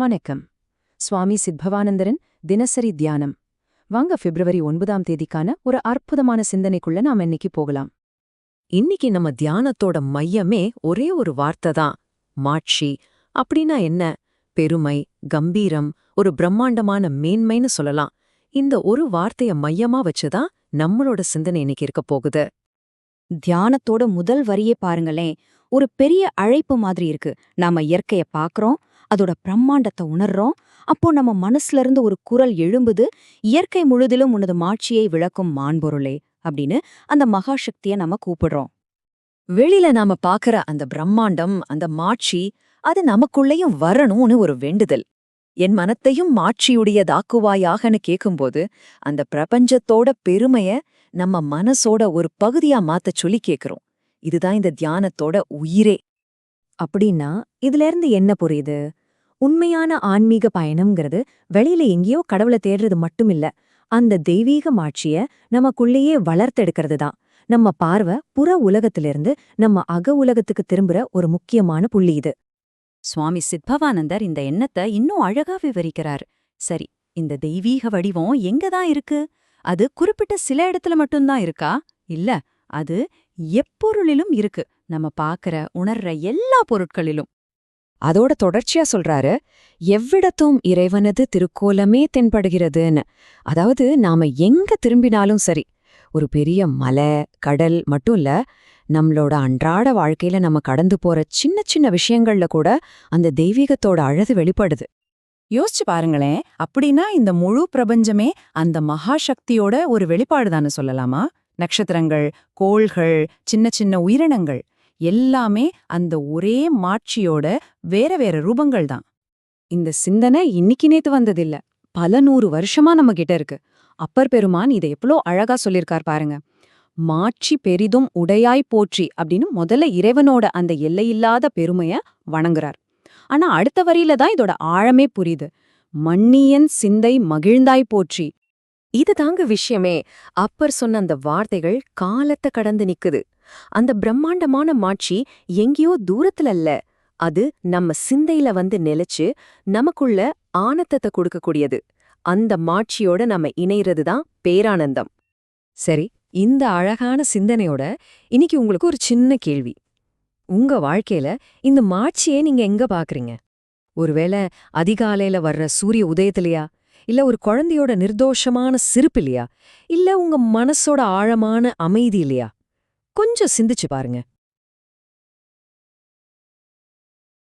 வணக்கம். சுவாமி சித்பவானந்தரன் தினசரி தியானம். வாங்க பிப்ரவரி ஒன்பதாம் தேதிக்கான ஒரு அற்புதமான சிந்தனைக்குள்ள நாம இன்னைக்கு போகலாம். இன்னைக்கு நம்ம தியானத்தோட மையமே ஒரே ஒரு வார்த்தை தான் மாட்சி. அப்படின்னா என்ன? பெருமை கம்பீரம் ஒரு பிரம்மாண்டமான மேன்மைன்னு சொல்லலாம். இந்த ஒரு வார்த்தைய மையமா வச்சுதான் நம்மளோட சிந்தனை இன்னைக்கு இருக்க போகுது. தியானத்தோட முதல் வரியே பாருங்களேன் ஒரு பெரிய அழைப்பு மாதிரி இருக்கு. நாம இயற்கைய பாக்குறோம் அதோட பிரம்மாண்டத்தை உணர்றோம். அப்போ நம்ம மனசுல இருந்து ஒரு குரல் எழும்புது இயற்கை முழுதிலும் உனது மாட்சியை விளக்கும் மாண்பொருளே அப்படின்னு அந்த மகாசக்திய நம்ம கூப்பிடுறோம். வெளியில நாம பாக்குற அந்த பிரம்மாண்டம் அந்த மாட்சி அது நமக்குள்ளேயும் வரணும்னு ஒரு வேண்டுதல். என் மனத்தையும் மாட்சியுடையதாக்குவாயாகன்னு கேக்கும்போது அந்த பிரபஞ்சத்தோட பெருமைய நம்ம மனசோட ஒரு பகுதியா மாத்தச் சொல்லி கேக்குறோம். இதுதான் இந்த தியானத்தோட உயிரே. அப்படின்னா இதுல இருந்து என்ன புரியுது? உண்மையான ஆன்மீக பயணம்ங்கிறது வெளியில எங்கேயோ கடவுளை தேடுறது மட்டுமில்ல. அந்த தெய்வீக மாட்சிய நமக்குள்ளேயே வளர்த்தெடுக்கிறது தான் நம்ம பார்வை புற உலகத்திலிருந்து நம்ம அக உலகத்துக்கு திரும்புற ஒரு முக்கியமான புள்ளி இது. சுவாமி சித்பவானந்தர் இந்த எண்ணத்தை இன்னும் அழகா விவரிக்கிறார். சரி இந்த தெய்வீக வடிவம் எங்கதான் இருக்கு? அது குறிப்பிட்ட சில இடத்துல மட்டும்தான் இருக்கா? இல்ல அது எப்பொருளிலும் இருக்கு. நம்ம பாக்குற உணர்ற எல்லா பொருட்களிலும். அதோட தொடர்ச்சியா சொல்றாரு எவ்விடத்தும் இறைவனது திருக்கோலமே தென்படுகிறதுன்னு. அதாவது நாம எங்க திரும்பினாலும் சரி ஒரு பெரிய மலை கடல் மட்டும் இல்ல நம்மளோட அன்றாட வாழ்க்கையில நம்ம கடந்து போற சின்ன சின்ன விஷயங்கள்ல கூட அந்த தெய்வீகத்தோட அழகு வெளிப்படுது. யோசிச்சு பாருங்களேன் அப்படின்னா இந்த முழு பிரபஞ்சமே அந்த மகாசக்தியோட ஒரு வெளிப்பாடுதான்னு சொல்லலாமா? நட்சத்திரங்கள் கோள்கள் சின்ன சின்ன உயிரினங்கள் எல்லாமே அந்த ஒரே மாட்சியோட வேற வேற ரூபங்கள் தான் இந்த சிந்தனை இன்னைக்கு நேத்து வந்ததில்ல. பல நூறு வருஷமா நம்ம கிட்ட இருக்கு. அப்பர் பெருமான் இதை எவ்வளோ அழகா சொல்லியிருக்கார் பாருங்க. மாட்சி பெரிதும் உடையாய் போற்றி அப்படின்னு முதல்ல இறைவனோட அந்த எல்லையில்லாத பெருமைய வணங்குறார். ஆனா அடுத்த வரியில தான் இதோட ஆழமே புரியுது. மன்னியன் சிந்தை மகிழ்ந்தாய் போற்றி. இது தாங்க விஷயமே. அப்பர் சொன்ன அந்த வார்த்தைகள் காலத்தை கடந்து நிக்குது. அந்த பிரம்மாண்டமான மாட்சி எங்கேயோ தூரத்துல இல்ல அது நம்ம சிந்தையில வந்து நிலைச்சு நமக்குள்ள ஆனந்தத்தை கொடுக்கக்கூடியது. அந்த மாட்சியோட நம்ம இணைறது தான் பேரானந்தம். சரி இந்த அழகான சிந்தனையோட இன்னைக்கு உங்களுக்கு ஒரு சின்ன கேள்வி. உங்க வாழ்க்கையில இந்த மாட்சியை நீங்க எங்க பாக்குறீங்க? ஒருவேளை அதிகாலையில வர்ற சூரிய உதயத்திலையா? இல்ல ஒரு குழந்தையோட நிர்தோஷமான சிரிப்பு இல்லையா இல்ல உங்க மனசோட ஆழமான அமைதி இல்லையா கொஞ்சம் சிந்திச்சு பாருங்க.